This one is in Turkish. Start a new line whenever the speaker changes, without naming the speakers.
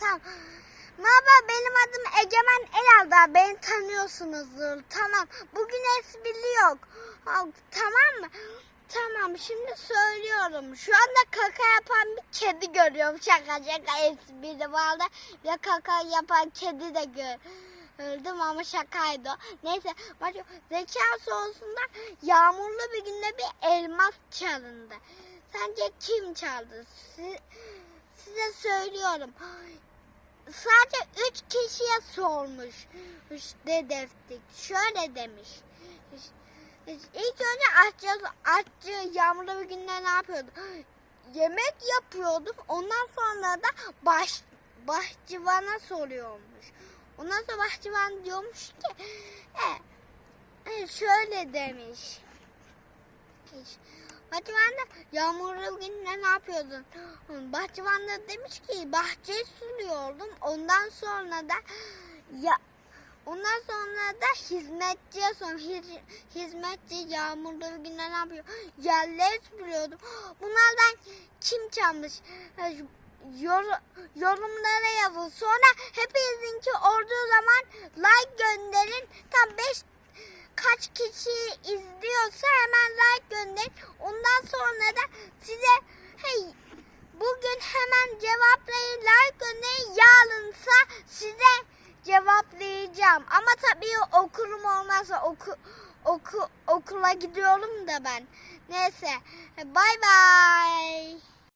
Tamam. Merhaba benim adım Egemen Elalda. Beni tanıyorsunuzdur. Tamam. Bugün esprili yok. Tamam mı? Tamam şimdi söylüyorum. Şu anda kaka yapan bir kedi görüyorum. Şaka şaka espri vardı. Ve kaka yapan kedi de gördüm ama şakaydı. Neyse başka zeka sorusunda yağmurlu bir günde bir elmas çalındı. Sence kim çaldı? Si- size söylüyorum. Sadece üç kişiye sormuş dedektif. Şöyle demiş. İlk önce aşçı, aşçı yağmurlu bir günde ne yapıyordu? Yemek yapıyordum. Ondan sonra da baş, bahçıvana soruyormuş. Ondan sonra bahçıvan diyormuş ki e, e, şöyle demiş. Da yağmurlu günde ne yapıyordun? Bahçıvan da demiş ki bahçeyi suluyordum. Ondan sonra da ya ondan sonra da hizmetçiye sor. Hiz- hizmetçi yağmurlu günde ne yapıyor? Yerleri süpürüyordum. Bunlardan kim çalmış? Yor- yorumlara yazın. Sonra hepinizinki olduğu zaman like gönderin. Tam 5 kaç kişi izliyorsa sonra da size hey bugün hemen cevaplayın like gönderin. Yarınsa size cevaplayacağım. Ama tabii okurum olmazsa oku, oku, okula gidiyorum da ben. Neyse bay bay.